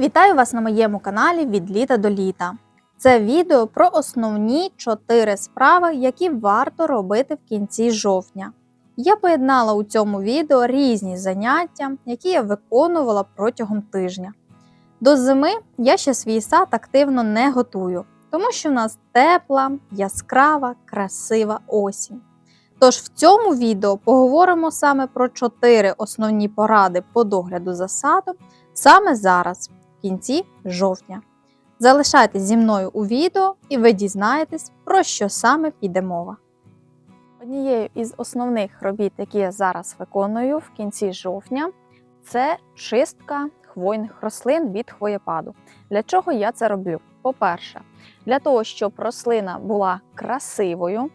Вітаю вас на моєму каналі від літа до літа. Це відео про основні 4 справи, які варто робити в кінці жовтня. Я поєднала у цьому відео різні заняття, які я виконувала протягом тижня. До зими я ще свій сад активно не готую, тому що в нас тепла, яскрава, красива осінь. Тож в цьому відео поговоримо саме про 4 основні поради по догляду за садом саме зараз, в кінці жовтня. Залишайтесь зі мною у відео і ви дізнаєтесь, про що саме піде мова. Однією із основних робіт, які я зараз виконую в кінці жовтня, це чистка хвойних рослин від хвоєпаду. Для чого я це роблю? По-перше, для того, щоб рослина була красивою,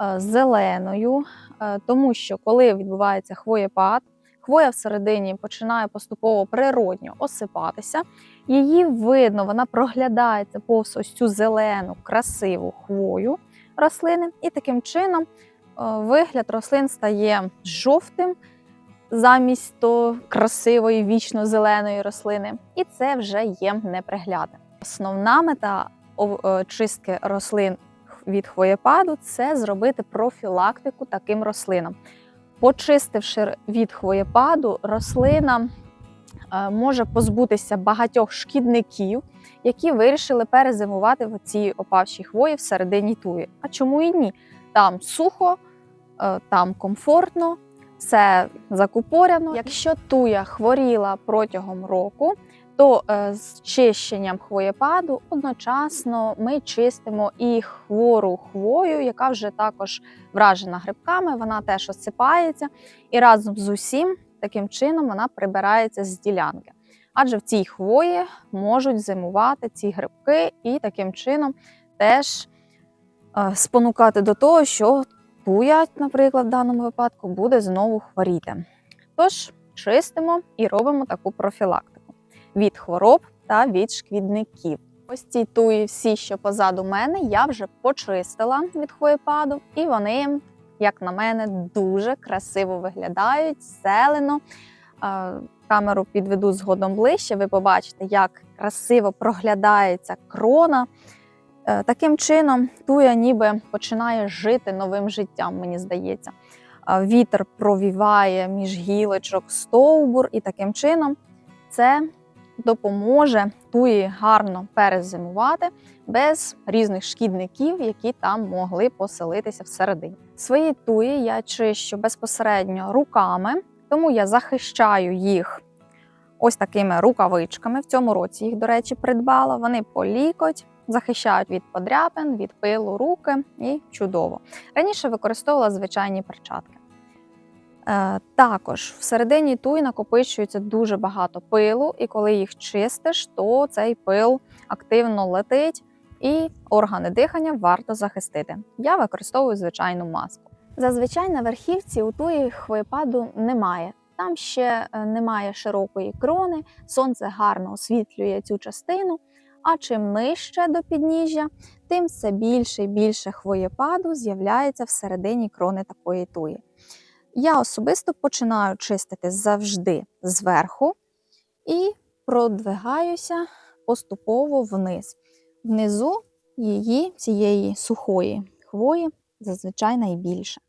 е, зеленою, е, тому що коли відбувається хвоєпад, хвоя всередині починає поступово природньо осипатися. Її видно, вона проглядається повз ось цю зелену, красиву хвою рослини, і таким чином е, вигляд рослин стає жовтим замість то красивої вічно зеленої рослини, і це вже є неприглядним. Основна мета е, чистки рослин від хвоєпаду це зробити профілактику таким рослинам. Почистивши від хвоєпаду, рослина е, може позбутися багатьох шкідників, які вирішили перезимувати в цій опавшій хвої всередині туї. А чому і ні? Там сухо, е, там комфортно, все закупоряно. Якщо туя хворіла протягом року, то е, з чищенням хвоєпаду одночасно ми чистимо і хвору хвою, яка вже також вражена грибками, вона теж осипається, і разом з усім таким чином вона прибирається з ділянки. Адже в цій хвої можуть зимувати ці грибки, і таким чином теж е, спонукати до того, що туя, наприклад, в даному випадку буде знову хворіти. Тож чистимо і робимо таку профілактику від хвороб та від шкідників. Ось ці туї, всі, що позаду мене, я вже почистила від хвоєпаду, і вони, як на мене, дуже красиво виглядають, зелено. Е, Камеру підведу згодом ближче. Ви побачите, як красиво проглядається крона. Е, Таким чином, туя ніби починає жити новим життям, мені здається. Е, Вітер провіває між гілочок стовбур, і таким чином це допоможе туї гарно перезимувати без різних шкідників, які там могли поселитися всередині. Свої туї я чищу безпосередньо руками, тому я захищаю їх ось такими рукавичками. В цьому році їх, до речі, придбала. Вони по лікоть. Захищають від подряпин, від пилу руки і чудово. Раніше використовувала звичайні перчатки. Е, також всередині туї накопичується дуже багато пилу, і коли їх чистиш, то цей пил активно летить, і органи дихання варто захистити. Я використовую звичайну маску. Зазвичай на верхівці у туї хвоєпаду немає. Там ще е, немає широкої крони, сонце гарно освітлює цю частину. А чим нижче до підніжжя, тим все більше і більше хвоєпаду з'являється всередині крони такої туї. Я особисто починаю чистити завжди зверху і продвигаюся поступово вниз. Внизу її цієї сухої хвої зазвичай найбільше.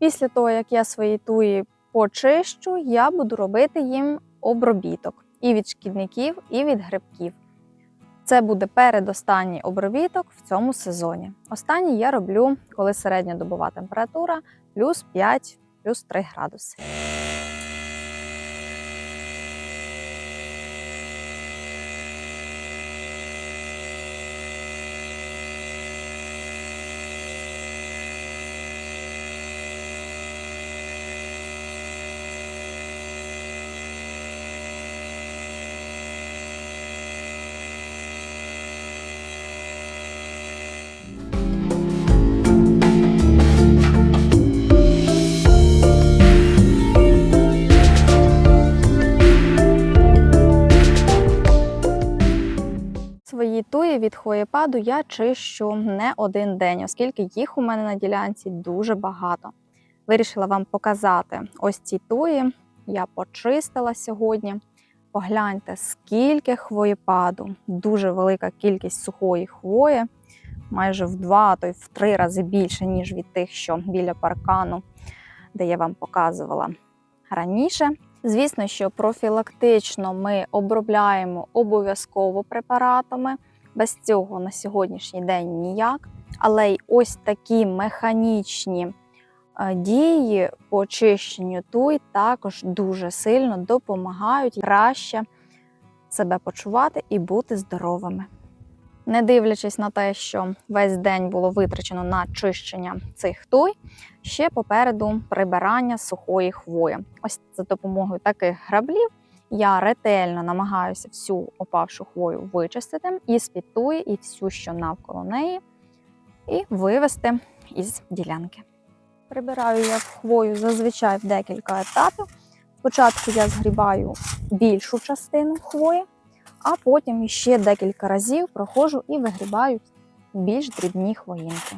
Після того, як я свої туї почищу, я буду робити їм обробіток і від шкідників, і від грибків. Це буде передостанній обробіток в цьому сезоні. Останній я роблю, коли середня добова температура плюс 5, плюс 3 градуси. Від хвоєпаду я чищу не один день, оскільки їх у мене на ділянці дуже багато. Вирішила вам показати ось ці туї. Я почистила сьогодні. Погляньте, скільки хвоєпаду, дуже велика кількість сухої хвої, майже в два, а то й в три рази більше, ніж від тих, що біля паркану, де я вам показувала раніше. Звісно, що профілактично ми обробляємо обов'язково препаратами. Без цього на сьогоднішній день ніяк. Але й ось такі механічні е, дії по очищенню туй також дуже сильно допомагають краще себе почувати і бути здоровими. Не дивлячись на те, що весь день було витрачено на чищення цих туй, ще попереду прибирання сухої хвої. Ось за допомогою таких граблів я ретельно намагаюся всю опавшу хвою вичистити і з-під туї, і всю, що навколо неї, і вивести із ділянки. Прибираю я хвою зазвичай в декілька етапів. Спочатку я згрібаю більшу частину хвої, а потім ще декілька разів проходжу і вигрібаю більш дрібні хвоїнки.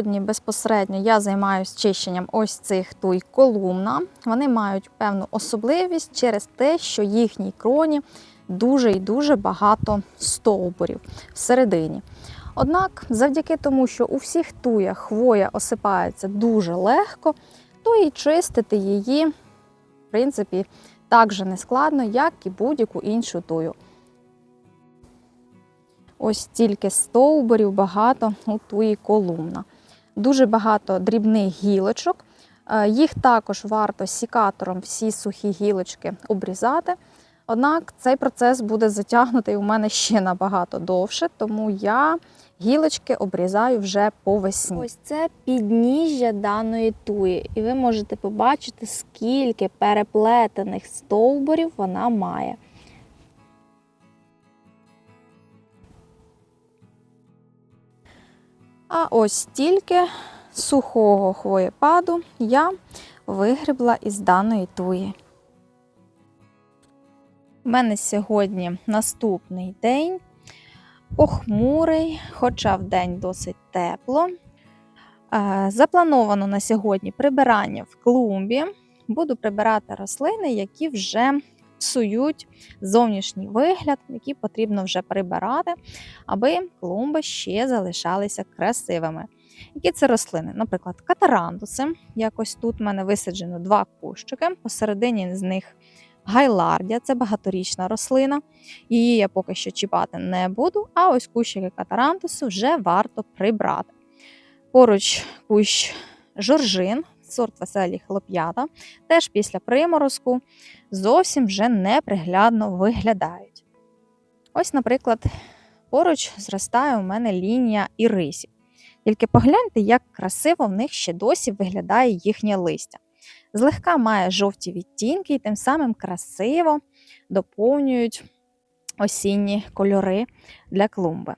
Сьогодні безпосередньо я займаюся чищенням ось цих туй колумна. Вони мають певну особливість через те, що їхній кроні дуже і дуже багато стовбурів всередині. Однак, завдяки тому, що у всіх туях хвоя осипається дуже легко, то і чистити її, в принципі, так же нескладно, як і будь-яку іншу тую. Ось тільки стовбурів багато у туї колумна. Дуже багато дрібних гілочок. Е, Їх також варто сікатором всі сухі гілочки обрізати. Однак цей процес буде затягнутий у мене ще набагато довше, тому я гілочки обрізаю вже по весні. Ось це підніжжя даної туї, і ви можете побачити, скільки переплетених стовбурів вона має. А ось стільки сухого хвоєпаду я вигрібла із даної туї. У мене сьогодні наступний день, похмурий, хоча в день досить тепло. Е, Заплановано на сьогодні прибирання в клумбі. Буду прибирати рослини, які вже псують зовнішній вигляд, які потрібно вже прибирати, аби клумби ще залишалися красивими. Які це рослини? Наприклад, катарандуси. Якось тут в мене висаджено два кущики. Посередині з них гайлардія, це багаторічна рослина. Її я поки що чіпати не буду, а ось кущики катарантусу вже варто прибрати. Поруч кущ жоржин, сорт веселі хлоп'ята, теж після приморозку зовсім вже неприглядно виглядають. Ось, наприклад, поруч зростає у мене лінія ірисів. Тільки погляньте, як красиво в них ще досі виглядає їхнє листя. Злегка має жовті відтінки і тим самим красиво доповнюють осінні кольори для клумби.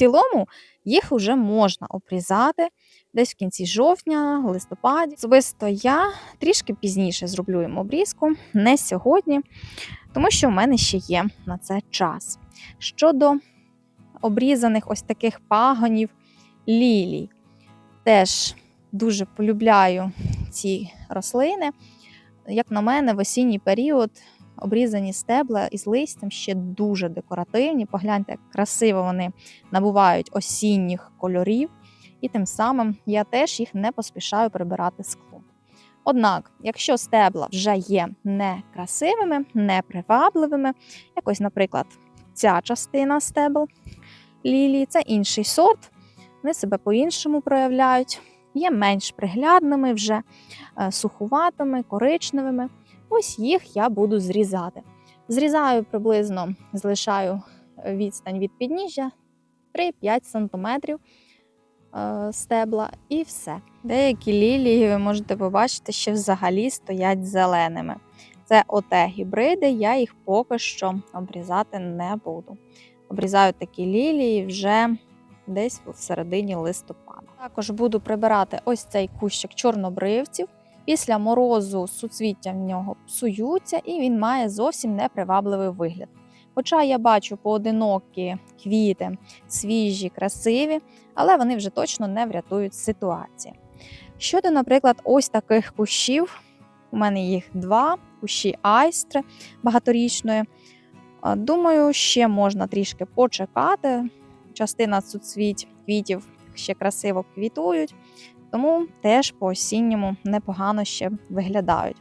Цілому їх вже можна обрізати десь в кінці жовтня, листопаді. Особисто я трішки пізніше зроблю їм обрізку, не сьогодні, тому що в мене ще є на це час. Щодо обрізаних ось таких пагонів лілій, теж дуже полюбляю ці рослини. Як на мене, в осінній період обрізані стебла із листям ще дуже декоративні. Погляньте, як красиво вони набувають осінніх кольорів, і тим самим я теж їх не поспішаю прибирати з клумб. Однак, якщо стебла вже є некрасивими, непривабливими, якось, наприклад, ця частина стебл лілії, це інший сорт, вони себе по-іншому проявляють, є менш приглядними, вже е, сухуватими, коричневими. Ось їх я буду зрізати. Зрізаю приблизно, залишаю відстань від підніжжя 3-5 см е, стебла і все. Деякі лілії ви можете побачити, що взагалі стоять зеленими. Це оте гібриди, я їх поки що обрізати не буду. обрізаю такі лілії вже десь в середині листопада. Також буду прибирати ось цей кущик чорнобривців. Після морозу суцвіття в нього псуються, і він має зовсім непривабливий вигляд. Хоча я бачу поодинокі квіти, свіжі, красиві, але вони вже точно не врятують ситуації. Щодо, наприклад, ось таких кущів, у мене їх два кущі айстри багаторічної. Думаю, ще можна трішки почекати. Частина суцвіть квітів ще красиво квітують, тому теж по осінньому непогано ще виглядають.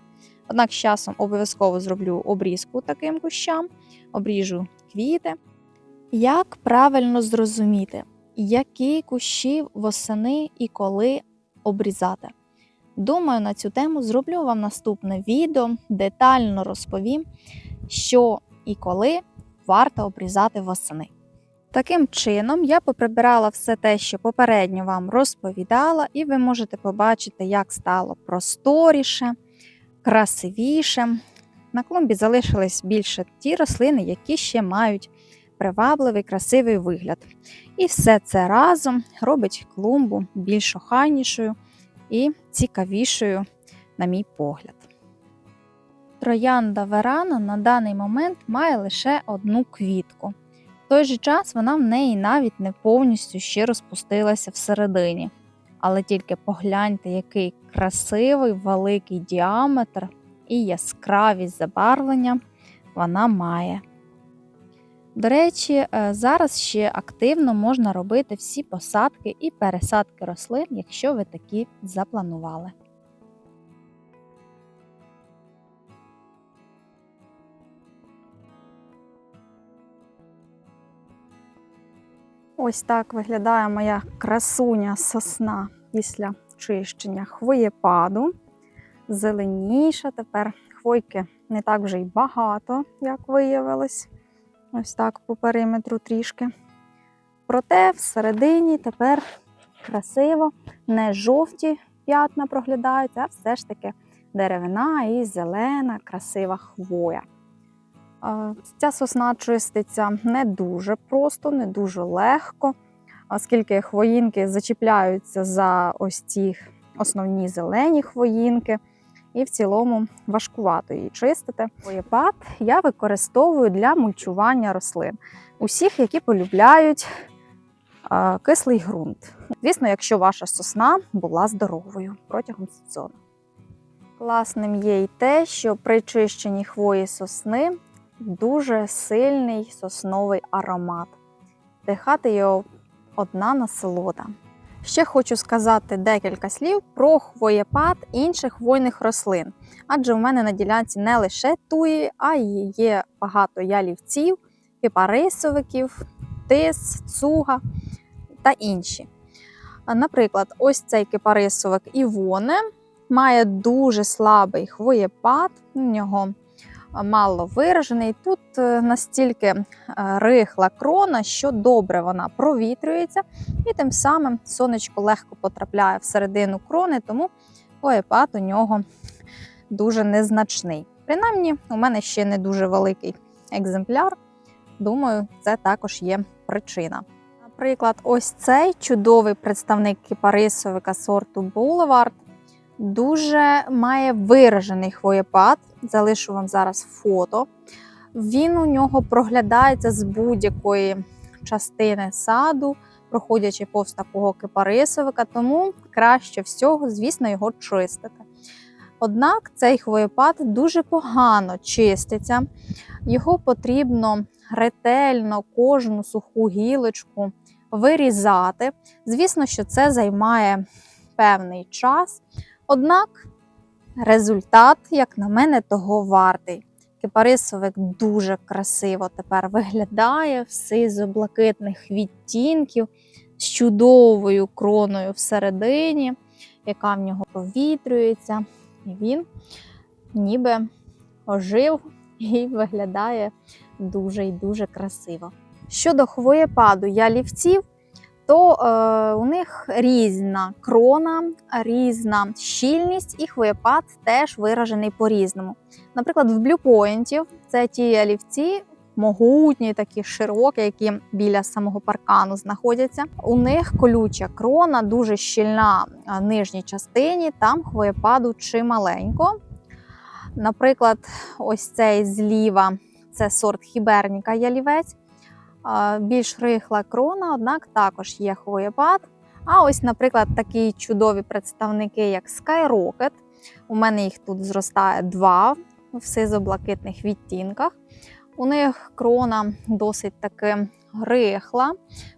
Однак з часом обов'язково зроблю обрізку таким кущам, обріжу квіти. Як правильно зрозуміти, які кущі восени і коли обрізати? Думаю, на цю тему зроблю вам наступне відео, детально розповім, що і коли варто обрізати восени. Таким чином, я поприбирала все те, що попередньо вам розповідала, і ви можете побачити, як стало просторіше, красивіше. На клумбі залишились більше ті рослини, які ще мають привабливий, красивий вигляд. І все це разом робить клумбу більш охайнішою і цікавішою, на мій погляд. Троянда Верана на даний момент має лише одну квітку. В той же час вона в неї навіть не повністю ще розпустилася всередині. Але тільки погляньте, який красивий великий діаметр і яскравість забарвлення вона має. До речі, е, зараз ще активно можна робити всі посадки і пересадки рослин, якщо ви такі запланували. Ось так виглядає моя красуня сосна після чищення хвоєпаду. Зеленіша. Тепер хвойки не так вже й багато, як виявилось. Ось так по периметру трішки. Проте всередині тепер красиво, не жовті п'ятна проглядаються, а все ж таки деревина і зелена, красива хвоя. Ця сосна чиститься не дуже просто, не дуже легко, оскільки хвоїнки зачіпляються за ось ці основні зелені хвоїнки, і в цілому важкувато її чистити. Боєпад я використовую для мульчування рослин, усіх, які полюбляють кислий ґрунт. Звісно, якщо ваша сосна була здоровою протягом сезону. Класним є й те, що при чищенні хвої сосни дуже сильний сосновий аромат. Дихати його одна насолода. Ще хочу сказати декілька слів про хвоєпад інших хвойних рослин. Адже у мене на ділянці не лише туї, а й є багато ялівців, кипарисовиків, тис, цуга та інші. Наприклад, ось цей кипарисовик Івоне має дуже слабий хвоєпад, у нього мало виражений. Тут е, настільки е, рихла крона, що добре вона провітрюється, і тим самим сонечко легко потрапляє всередину крони, тому хвоєпад у нього дуже незначний. Принаймні, у мене ще не дуже великий екземпляр. Думаю, це також є причина. Наприклад, ось цей чудовий представник кипарисовика сорту Boulevard дуже має виражений хвоєпад. Залишу вам зараз фото. Він у нього проглядається з будь-якої частини саду, проходячи повз такого кипарисовика, тому краще всього, звісно, його чистити. Однак цей хвоєпад дуже погано чиститься, його потрібно ретельно кожну суху гілочку вирізати. Звісно, що це займає певний час. Однак результат, як на мене, того вартий. Кипарисовик дуже красиво тепер виглядає, все з блакитних відтінків, з чудовою кроною всередині, яка в нього повітрюється. І він ніби ожив і виглядає дуже і дуже красиво. Щодо хвоєпаду ялівців, то е, у них різна крона, різна щільність, і хвоєпад теж виражений по-різному. Наприклад, в блюпоінтів це ті ялівці, могутні, такі широкі, які біля самого паркану знаходяться. У них колюча крона, дуже щільна в нижній частині, там хвоєпаду чималенько. Наприклад, ось цей зліва це сорт хіберніка ялівець. Більш рихла крона, однак також є хвоєпад. А ось, наприклад, такі чудові представники, як Skyrocket. У мене їх тут зростає два в сизо-блакитних відтінках. У них крона досить таки рихла,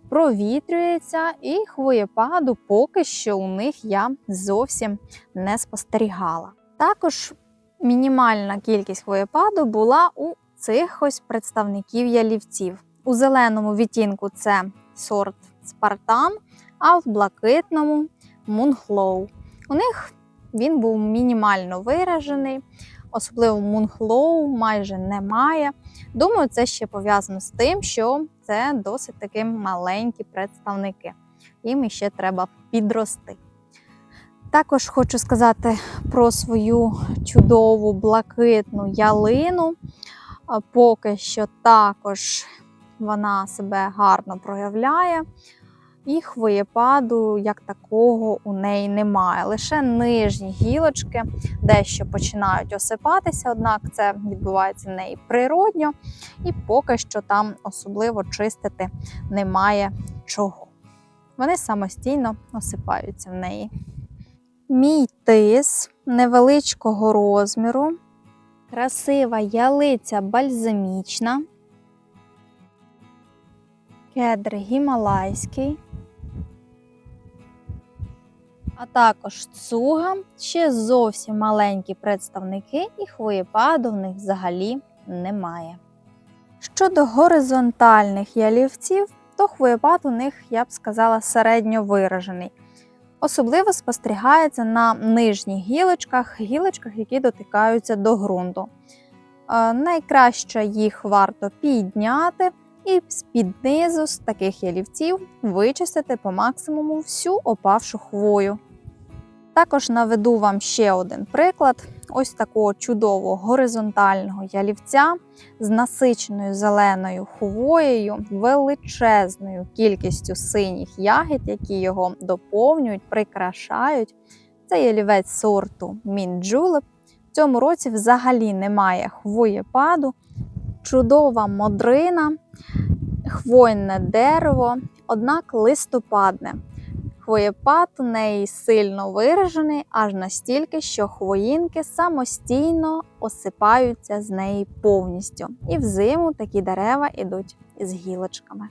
провітрюється, і хвоєпаду поки що у них я зовсім не спостерігала. Також мінімальна кількість хвоєпаду була у цих ось представників ялівців. У зеленому відтінку це сорт Спартан, а в блакитному Мунхлоу. У них він був мінімально виражений, особливо Мунхлоу майже немає. Думаю, це ще пов'язано з тим, що це досить таки маленькі представники. Їм іще треба підрости. Також хочу сказати про свою чудову блакитну ялину. Поки що також вона себе гарно проявляє. І хвоєпаду як такого у неї немає. Лише нижні гілочки дещо починають осипатися, однак це відбувається в неї природньо, і поки що там особливо чистити немає чого. Вони самостійно осипаються в неї. Мій тис невеличкого розміру, красива ялиця бальзамічна, кедр гімалайський, а також цуга, ще зовсім маленькі представники, і хвоєпаду в них взагалі немає. Щодо горизонтальних ялівців, то хвоєпад у них, я б сказала, середньо виражений. Особливо спостерігається на нижніх гілочках, гілочках, які дотикаються до ґрунту. Е, найкраще їх варто підняти і з-під низу з таких ялівців вичистити по максимуму всю опавшу хвою. Також наведу вам ще один приклад: ось такого чудового горизонтального ялівця з насиченою зеленою хвоєю, величезною кількістю синіх ягід, які його доповнюють, прикрашають. Це ялівець сорту Мінджулеп. В цьому році взагалі немає хвоєпаду, чудова модрина, хвойне дерево, однак листопадне. Хвоєпад у неї сильно виражений, аж настільки, що хвоїнки самостійно осипаються з неї повністю. І взиму такі дерева йдуть із гілочками.